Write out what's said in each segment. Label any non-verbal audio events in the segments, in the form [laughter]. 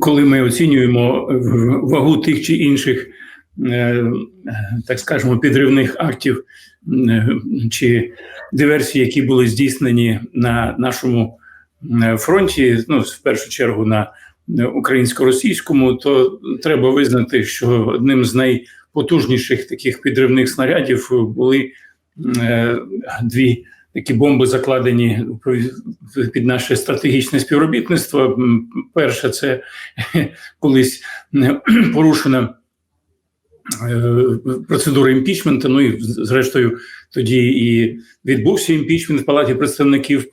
коли ми оцінюємо вагу тих чи інших, е, так скажемо, підривних актів е, чи диверсій, які були здійснені на нашому е, фронті, ну в першу чергу на українсько-російському, то треба визнати, що одним з найпотужніших таких підривних снарядів були дві такі бомби закладені під наше стратегічне співробітництво. Перше, це [laughs] колись [clears throat] порушена е, процедура імпічменту. Ну і зрештою, тоді і відбувся імпічмент в палаті представників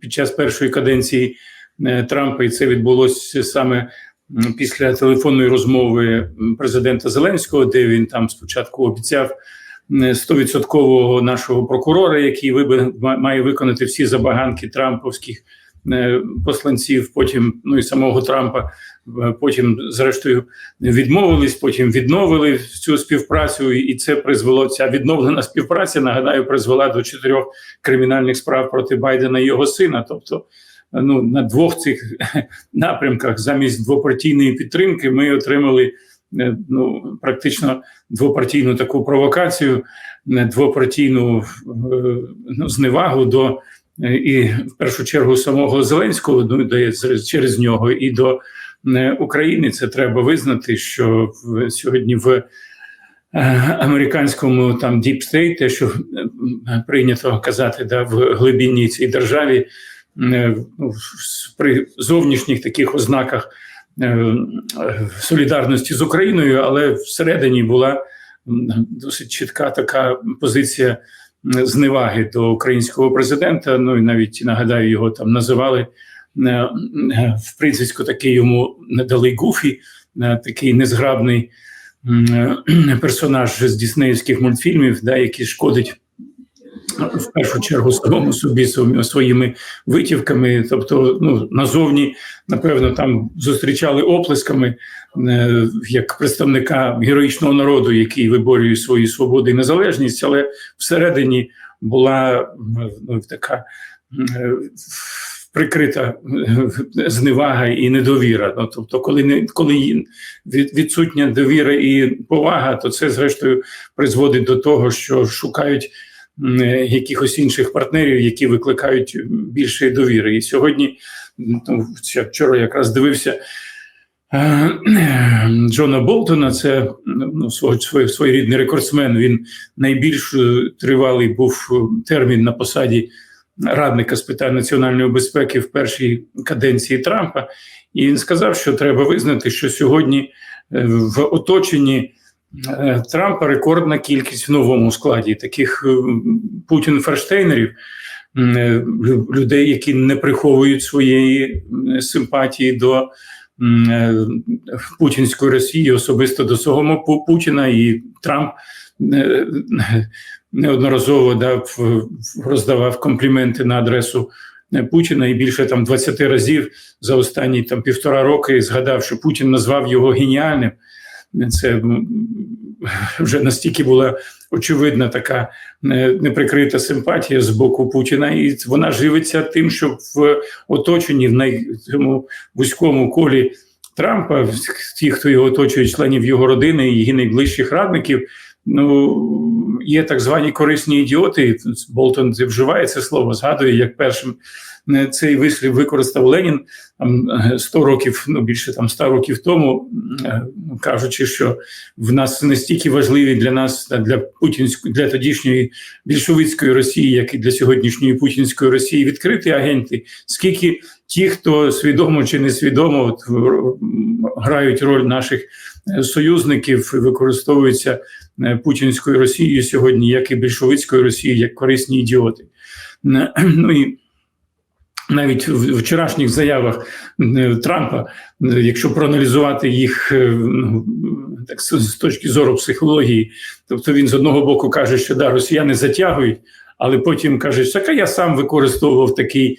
під час першої каденції е, Трампа, і це відбулося саме. Після телефонної розмови президента Зеленського, де він там спочатку обіцяв стовідсоткового нашого прокурора, який має виконати всі забаганки трамповських е, посланців. Потім ну і самого Трампа. Е, потім, зрештою, відмовились, потім відновили цю співпрацю, і це призвело ця відновлена співпраця. Нагадаю, призвела до чотирьох кримінальних справ проти Байдена і його сина. Тобто, ну на двох цих [laughs] напрямках замість двопартійної підтримки ми отримали. Е, ну практично двопартійну таку провокацію, е, двопартійну е, ну, зневагу до і в першу чергу самого Зеленського ну через нього і до України. Це треба визнати, що сьогодні в американському там Deep State, те, що прийнято казати, да в глибинній цій державі при зовнішніх таких ознаках. Е, солідарності з Україною, але всередині була досить чітка така позиція зневаги до українського президента. Ну і навіть нагадаю, його там називали е, в принципі такий йому не дали гуфі, е, такий незграбний [clears throat] персонаж з діснеївських мультфільмів, да, який шкодить в першу чергу самому собі своїми витівками. Тобто, ну назовні, напевно, там зустрічали оплесками е, як представника героїчного народу, який виборює свої свободи і незалежність, але всередині була ну, така. Е, Прикрита е, зневага і недовіра. Ну, тобто, коли не коли відсутня довіра і повага, то це зрештою призводить до того, що шукають якихось інших партнерів, які викликають більше довіри. І сьогодні ну, вчора якраз дивився. Е, [clears throat] Джона Болтона, це ну, свій, своєрідний рекордсмен. Він найбільш тривалий був термін на посаді радника з питань національної безпеки в першій каденції Трампа. І він сказав, що треба визнати, що сьогодні е, в оточенні Е, Трампа рекордна кількість в новому складі таких е, Путін Ферштейнерів, е, людей, які не приховують своєї симпатії до путінської Росії, особисто до самого Путіна і Трамп. Неодноразово дав роздавав компліменти на адресу Путіна і більше там 20 разів за останні там півтора роки згадав, що Путін назвав його геніальним це вже настільки була очевидна така е, неприкрита симпатія з боку Путіна, і вона живиться тим, що в оточенні в найцьому вузькому колі Трампа, ті, хто його оточує, членів його родини і найближчих радників. Ну, є так звані корисні ідіоти. Болтон вживає це слово, згадує, як першим е, цей вислів використав Ленін там 100 е, років, ну більше там 100 років тому, е, кажучи, що в нас настільки важливі для нас, для путінської для тодішньої більшовицької Росії, як і для сьогоднішньої путінської Росії, відкриті агенти, скільки ті, хто свідомо чи несвідомо от, грають роль наших союзників, використовуються путінською Росією сьогодні, як і більшовицькою Росією, як корисні ідіоти. [clears throat] Ну і навіть в вчорашніх заявах е, Трампа, е, якщо проаналізувати їх е, ну, так з точки зору психології, тобто він з одного боку каже, що да, росіяни затягують, але потім каже, що я сам використовував такий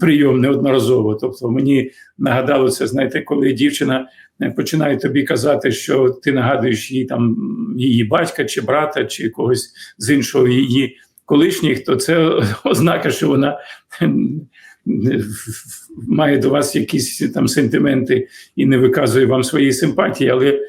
прийом неодноразово. Тобто мені нагадало це, знаєте, коли дівчина починає тобі казати, що ти нагадуєш їй там її батька чи брата, чи когось з іншого її колишніх, то це [laughs] ознака, що вона має до вас якісь там сентименти і не виказує вам своєї симпатії, але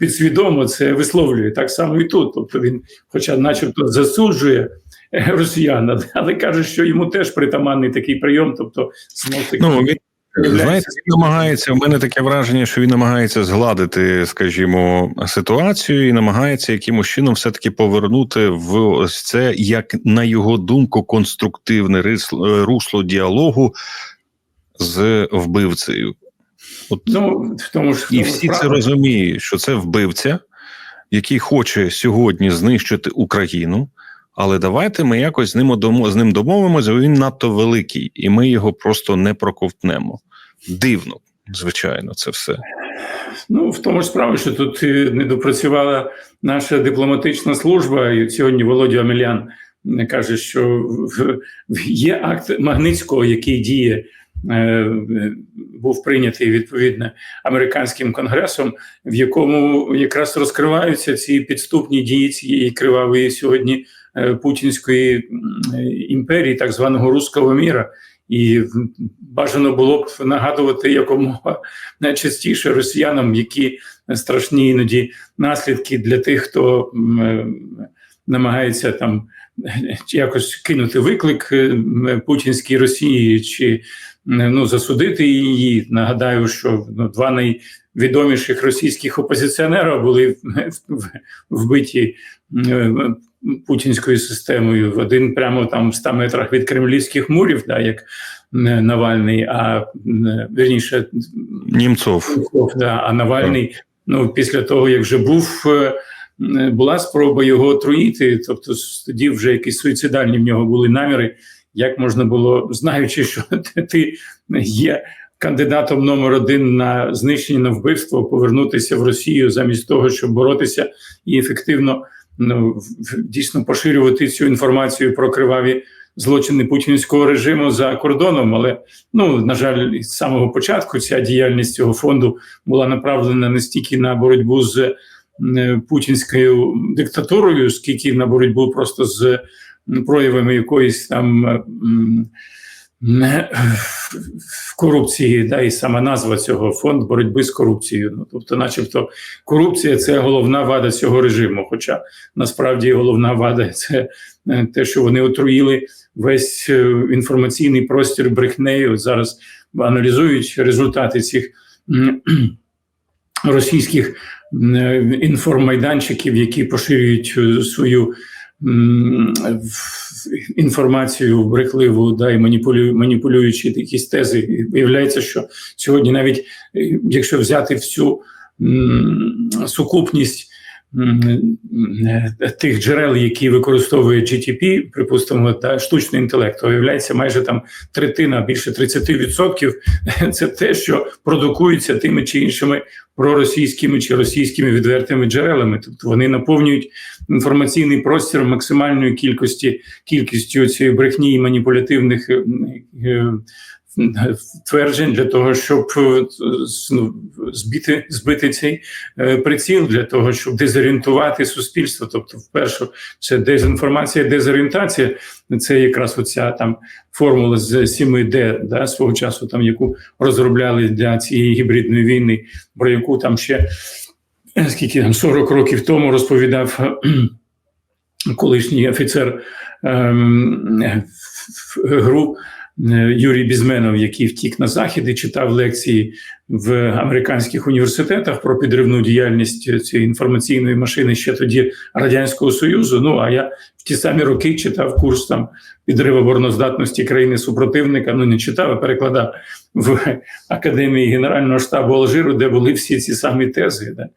підсвідомо це висловлює так само і тут. Тобто він, хоча, начебто, засуджує [laughs] росіян, але каже, що йому теж притаманний такий прийом. Тобто. Ну, він Знаєте, він намагається. У мене таке враження, що він намагається згладити, скажімо, ситуацію і намагається якимось чином все-таки повернути в ось це, як на його думку, конструктивне русло діалогу з вбивцею. От, ну, в тому ж І всі це розуміють, що це вбивця, який хоче сьогодні знищити Україну. Але давайте ми якось з ним з ним домовимося. Він надто великий, і ми його просто не проковтнемо. Дивно, звичайно, це все. Ну в тому ж справа, що тут не допрацювала наша дипломатична служба, і сьогодні Володя Амелян каже, що є акт Магницького, який діє. Е, був прийнятий відповідно американським конгресом, в якому якраз розкриваються ці підступні дії цієї кривавої сьогодні Е, путінської імперії, так званого руського міра. І бажано було б нагадувати якомога найчастіше росіянам, які страшні іноді наслідки для тих, хто е, намагається там якось кинути виклик е, путінській Росії чи ну засудити її. Нагадаю, що ну, два найвідоміших російських опозиціонера були вбиті путінською системою. Один прямо там в 100 метрах від кремлівських мурів, да, як Навальний, а верніше Німцов. Да, а Навальний, ну після того як вже був. Е, була спроба його отруїти, тобто тоді вже якісь суїцидальні в нього були наміри. Як можна було, знаючи, що [laughs] ти є кандидатом номер один на знищення на вбивство, повернутися в Росію замість того, щоб боротися і ефективно ну, дійсно поширювати цю інформацію про криваві злочини путінського режиму за кордоном. Але ну на жаль, з самого початку ця діяльність цього фонду була направлена не стільки на боротьбу з путінською диктатурою, скільки на боротьбу просто з проявами якоїсь там в корупції, да, і сама назва цього фонд боротьби з корупцією. Ну тобто, начебто, корупція це головна вада цього режиму. Хоча насправді головна вада це е, те, що вони отруїли весь е, інформаційний простір брехнею. Зараз аналізують результати цих [clears throat] російських е, інформайданчиків, які поширюють свою інформацію брехливу, да і маніпулю, маніпулюючи якісь тези. Виявляється, що сьогодні, навіть е, якщо взяти всю сукупність тих джерел, які використовує GTP, припустимо, та штучний інтелект, виявляється майже там третина, більше 30% [laughs] це те, що продукується тими чи іншими проросійськими чи російськими відвертими джерелами. Тобто вони наповнюють інформаційний простір максимальною кількості кількістю цієї брехні і маніпулятивних е, е, тверджень для того, щоб е, ну, збити збити цей е, приціл для того, щоб дезорієнтувати суспільство. Тобто, вперше це дезінформація, дезорієнтація. Це якраз оця там формула з 7D, да, свого часу, там яку розробляли для цієї гібридної війни, про яку там ще скільки там 40 років тому розповідав колишній офіцер ем, гру. Е, Юрій Бізменов, який втік на захід і читав лекції в американських університетах про підривну діяльність цієї інформаційної машини ще тоді радянського союзу. Ну а я в ті самі роки читав курс там підрив обороноздатності країни супротивника. Ну не читав, а перекладав в академії Генерального штабу Алжиру, де були всі ці самі тези. Да?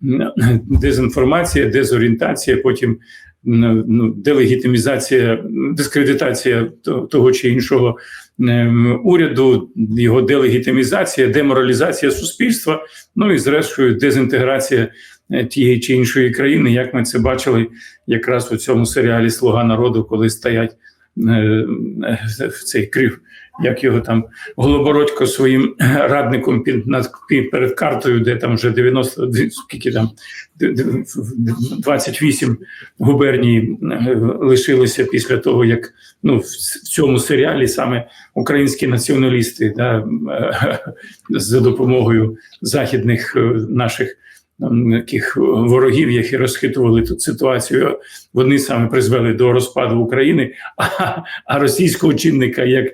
[clears throat] Дезінформація, дезорієнтація, потім ну, делегітимізація, дискредитація того чи іншого ем, уряду, його делегітимізація, деморалізація суспільства, ну і зрештою дезінтеграція е, тієї чи іншої країни, як ми це бачили якраз у цьому серіалі Слуга народу, коли стоять е, в цей крив як його там Голобородько своїм [clears throat] радником під над перед картою, де там вже 90, скільки там д- д- 28 губерній е, лишилися після того, як ну в цьому серіалі саме українські націоналісти да, е, [laughs] за допомогою західних е, наших таких ворогів, які розхитували тут ситуацію, вони саме призвели до розпаду України, а, а російського чинника як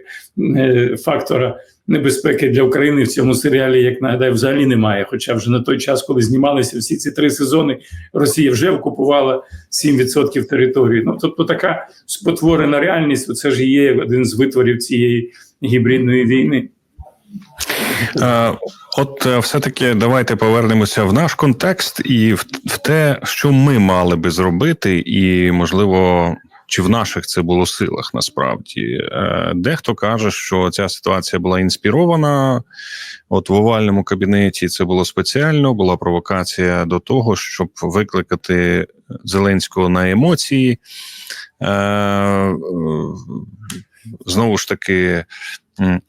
е, фактора небезпеки для України в цьому серіалі, як нагадаю, взагалі немає. Хоча вже на той час, коли знімалися всі ці три сезони, Росія вже окупувала 7% території. Ну тобто така спотворена реальність, це ж є один з витворів цієї гібридної війни. Е, От е, все-таки давайте повернемося в наш контекст і в, те, що ми мали би зробити, і можливо. Чи в наших це було силах насправді? Е, Дехто каже, що ця ситуація була інспірована. От в овальному кабінеті це було спеціально, була провокація до того, щоб викликати Зеленського на емоції. Знову ж таки,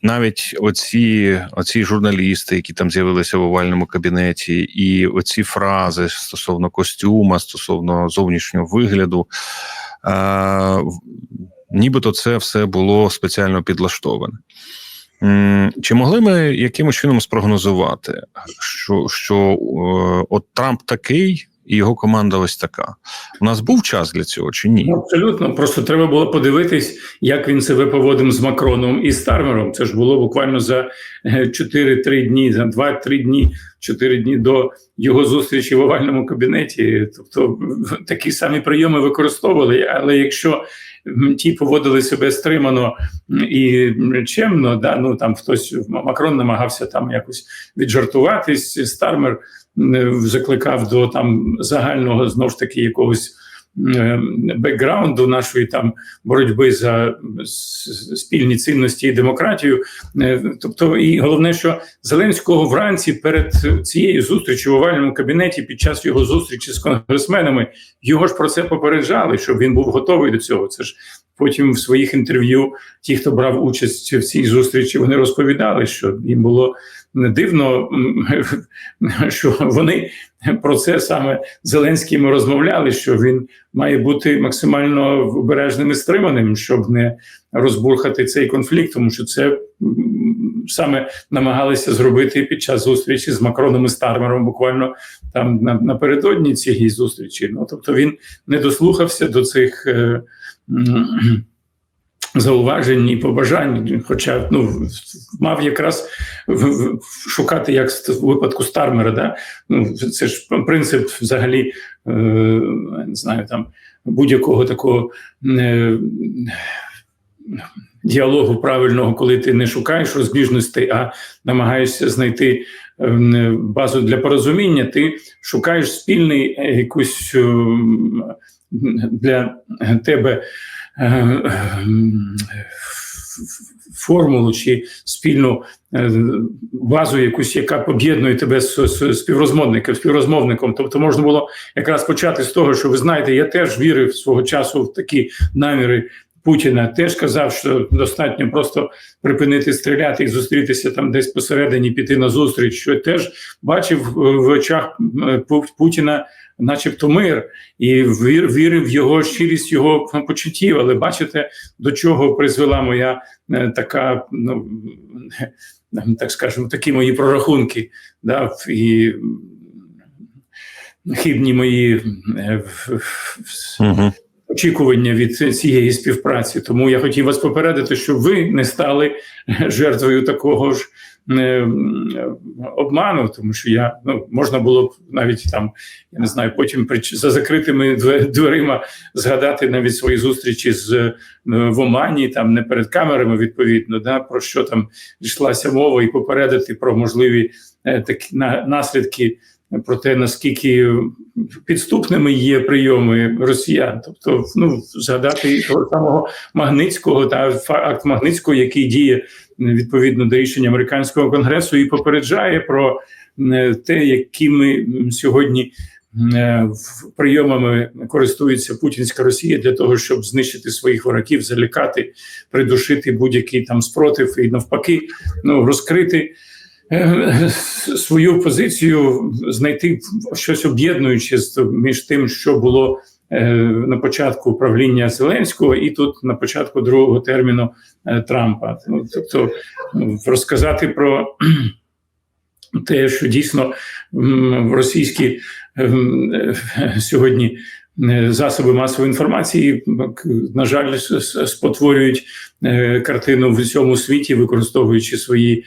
Навіть оці, оці журналісти, які там з'явилися в овальному кабінеті, і оці фрази стосовно костюма, стосовно зовнішнього вигляду, е, нібито це все було спеціально підлаштоване. Чи могли ми якимось чином спрогнозувати, що, що е, от Трамп такий, і його команда ось така? У нас був час для цього чи ні? Абсолютно, просто треба було подивитись, як він себе поводив з Макроном і Стармером. Це ж було буквально за е, 4-3 дні, за 2-3 дні, 4 дні до його зустрічі в овальному кабінеті. Тобто такі самі прийоми використовували. Але якщо ті поводили себе стримано і чемно, да, ну там хтось Макрон намагався там якось віджартуватись, Стармер закликав до там загального знов ж таки якогось е, бекграунду нашої там боротьби за спільні цінності і демократію. Е, Тобто, і головне, що Зеленського вранці перед цією зустрічю в овальному кабінеті під час його зустрічі з конгресменами його ж про це попереджали, щоб він був готовий до цього. Це ж потім в своїх інтерв'ю ті, хто брав участь в цій зустрічі, вони розповідали, що їм було не дивно, [laughs] що вони про це саме Зеленським розмовляли, що він має бути максимально обережним і стриманим, щоб не розбурхати цей конфлікт, тому що це саме намагалися зробити під час зустрічі з Макроном і Стармером, буквально там напередодні цієї зустрічі. Ну тобто він не дослухався до цих. Е, Зауважень і побажань, хоча ну мав якраз шукати як в випадку Стармера, да? ну це ж принцип взагалі е, не знаю там будь-якого такого е, діалогу правильного, коли ти не шукаєш розбіжностей, а намагаєшся знайти е, базу для порозуміння, ти шукаєш спільний е, якусь е, для тебе формулу чи спільну е, базу, якусь, яка об'єднує тебе з, співрозмовником, співрозмовником. Тобто можна було якраз почати з того, що ви знаєте, я теж вірив свого часу в такі наміри. Путіна теж казав, що достатньо просто припинити стріляти і зустрітися там десь посередині, піти на зустріч. Що теж бачив е, в очах е, Путіна, начебто, мир, і вір, вірив в його щирість його почуттів. Але бачите, до чого призвела моя е, така, ну [laughs] так скажемо, такі мої прорахунки, да, і хибні мої е, в- в- Угу. Очікування від цієї співпраці. Тому я хотів вас попередити, щоб ви не стали жертвою такого ж е, обману, тому що я ну можна було б навіть там, я не знаю, потім за закритими две- дверима згадати навіть свої зустрічі з е, в Омані, там не перед камерами, відповідно, да про що там йшлася мова, і попередити про можливі е, такі на, наслідки. Про те, наскільки підступними є прийоми росіян, тобто ну згадати того самого Магницького та акт Магницького, який діє відповідно до рішення американського конгресу, і попереджає про те, якими сьогодні е, прийомами користується путінська Росія для того, щоб знищити своїх ворогів, залякати, придушити будь-який там спротив і навпаки, ну розкрити. Е, Свою позицію знайти щось об'єднуюче між тим, що було е, на початку правління Зеленського, і тут на початку другого терміну е, Трампа. Ну, тобто ну, розказати про [clears throat] те, що дійсно російські сьогодні засоби масової інформації, на жаль, спотворюють картину в усьому світі, використовуючи свої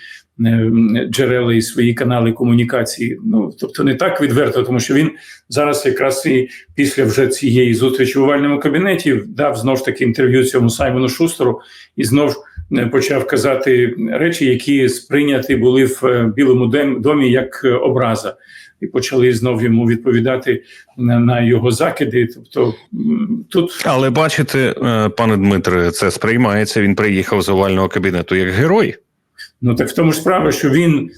джерела і свої канали комунікації. Ну тобто не так відверто, тому що він зараз якраз і після вже цієї зустрічі в овальному кабінеті дав знов ж таки інтерв'ю цьому Саймону Шустеру і знов ж е, почав казати речі, які сприйняті були в е, Білому домі як е, образа, і почали знов йому відповідати на, його закиди. Тобто тут Але бачите, пане Дмитре, це сприймається. Він приїхав з овального кабінету як герой. Ну так в тому ж справа, що він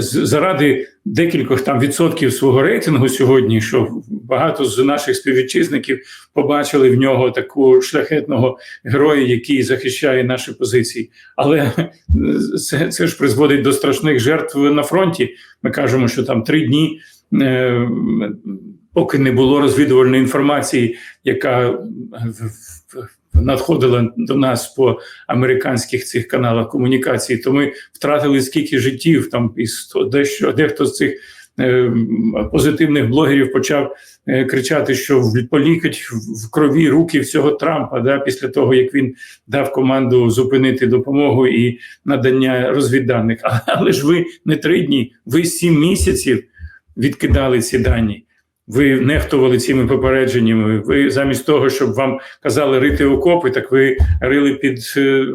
заради декількох там відсотків свого рейтингу сьогодні, що багато з наших співвітчизників побачили в нього таку шляхетного героя, який захищає наші позиції. Але е, це, це ж призводить до страшних жертв на фронті. Ми кажемо, що там три дні. е, Поки не було розвідувальної інформації, яка в- надходила до нас по американських цих каналах комунікації, то ми втратили скільки життів там і сто- дещо дехто з цих е, позитивних блогерів почав е, кричати, що полікать в крові руки всього Трампа, да, після того як він дав команду зупинити допомогу і надання розвідданих. Але ж ви не три дні, ви сім місяців відкидали ці дані. Ви нехтували цими попередженнями. Ви замість того, щоб вам казали рити окопи, так ви рили під е,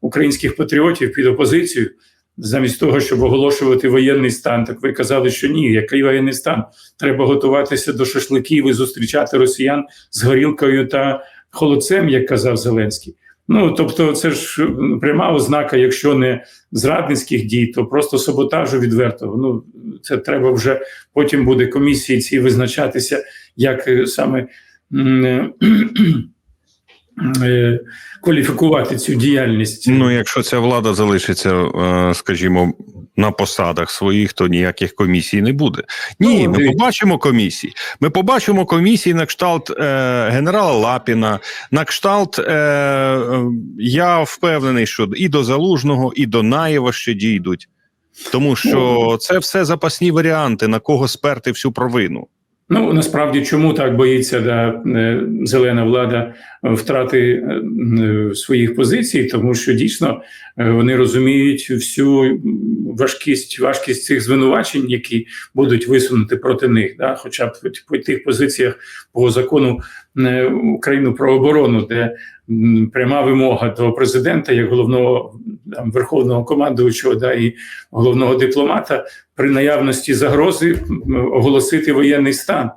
українських патріотів, під опозицію. Замість того, щоб оголошувати воєнний стан, так ви казали, що ні, який воєнний стан? Треба готуватися до шашликів і зустрічати росіян з горілкою та холодцем, як казав Зеленський. Ну тобто, це ж пряма ознака, якщо не зрадницьких дій, то просто саботажу відвертого. Ну це треба вже потім буде комісії ці визначатися, як е, саме е, е, кваліфікувати цю діяльність. Ну, якщо ця влада залишиться, скажімо, на посадах своїх, то ніяких комісій не буде. Ні, Ну, ми побачимо комісії. Ми побачимо комісії на кшталт е, генерала Лапіна, на кшталт. Е, е, я впевнений, що і до Залужного, і до Наєва ще дійдуть. Тому що це все запасні варіанти, на кого сперти всю провину. Ну насправді чому так боїться да, е, зелена влада втрати е, е, своїх позицій, тому що дійсно е, вони розуміють всю важкість важкість цих звинувачень, які будуть висунути проти них, да, хоча б по тих позиціях по закону України про оборону, де пряма вимога до президента як головного там, верховного командуючого да, і головного дипломата при наявності загрози оголосити воєнний стан.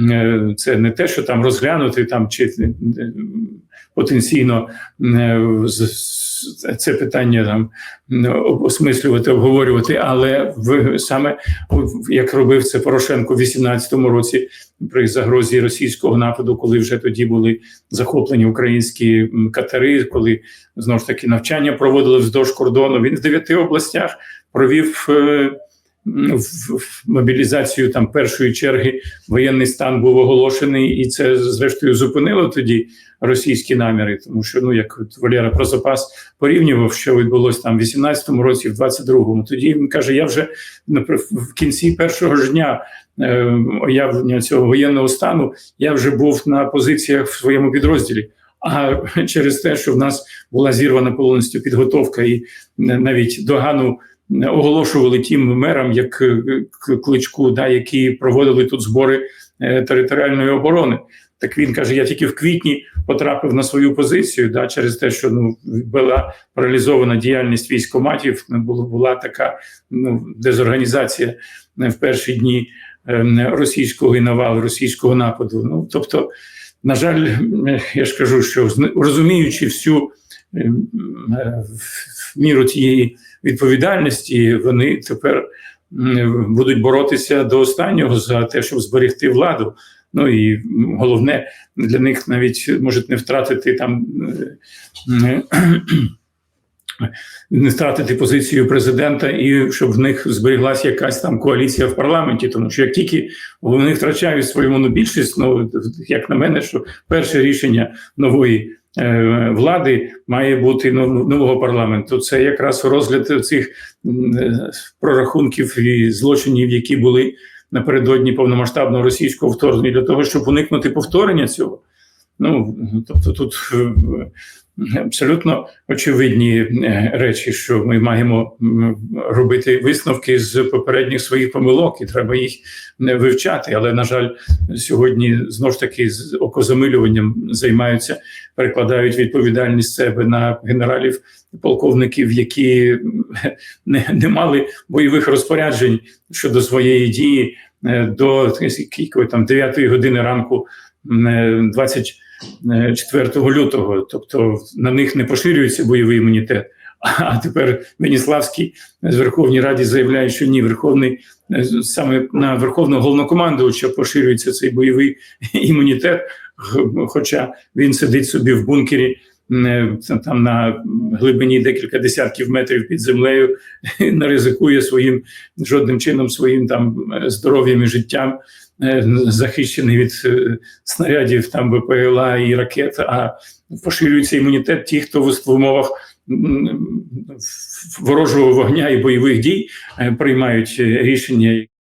Е, Це не те, що там розглянути там чи е, потенційно е, це питання там осмислювати, обговорювати, але в саме як робив це Порошенко в 18-му році при загрозі російського нападу, коли вже тоді були захоплені українські катери, коли знову ж таки навчання проводили вздовж кордону. Він в дев'яти областях провів. Е, м, в- мобілізацію там першої черги воєнний стан був оголошений, і це зрештою зупинило тоді російські наміри, тому що ну як от Валера про запас порівнював, що відбулося там в 18-му році, в 22-му. Тоді він каже: я вже в кінці першого ж дня е, оявлення цього воєнного стану я вже був на позиціях в своєму підрозділі. А через те, що в нас була зірвана повністю підготовка, і навіть догану оголошували тим мерам, як е, кличку, да, які проводили тут збори е, територіальної оборони. Так він каже: я тільки в квітні потрапив на свою позицію, да, через те, що ну була паралізована діяльність військоматів, була, була така ну, дезорганізація е, в перші дні російського навалу, російського нападу. Ну тобто, на жаль, я ж кажу, що розуміючи всю е, м, е, в- в міру тієї відповідальності, вони тепер будуть боротися до останнього за те, щоб зберегти владу. Ну і головне для них навіть можуть не втратити там е, не втратити позицію президента, і щоб в них зберіглася якась там коаліція в парламенті. Тому що як тільки вони втрачають свою монобільшість, ну як на мене, що перше рішення нової влади має бути нов- нового парламенту. Це якраз розгляд цих е, прорахунків і злочинів, які були напередодні повномасштабного російського вторгнення, для того, щоб уникнути повторення цього. Ну тобто тут е, абсолютно очевидні е, речі, що ми маємо робити висновки з попередніх своїх помилок, і треба їх не вивчати. Але на жаль, сьогодні знов ж таки з окозамилюванням займаються, перекладають відповідальність себе на генералів, полковників, які [laughs] не, не мали бойових розпоряджень щодо своєї дії е, до скільки там 9 години ранку м, е, 24 лютого. Тобто на них не поширюється бойовий імунітет. А тепер Веніславський з Верховній Раді заявляє, що ні, Верховний е, саме на Верховного головнокомандувача поширюється цей бойовий імунітет, хоча він сидить собі в бункері е, там на глибині декілька десятків метрів під землею, [laughs] не ризикує своїм жодним чином своїм там е, здоров'ям і життям, е, захищений від е, снарядів там БПЛА і ракет, а поширюється імунітет ті, хто в умовах ворожого вогня і бойових дій е, приймають е, рішення.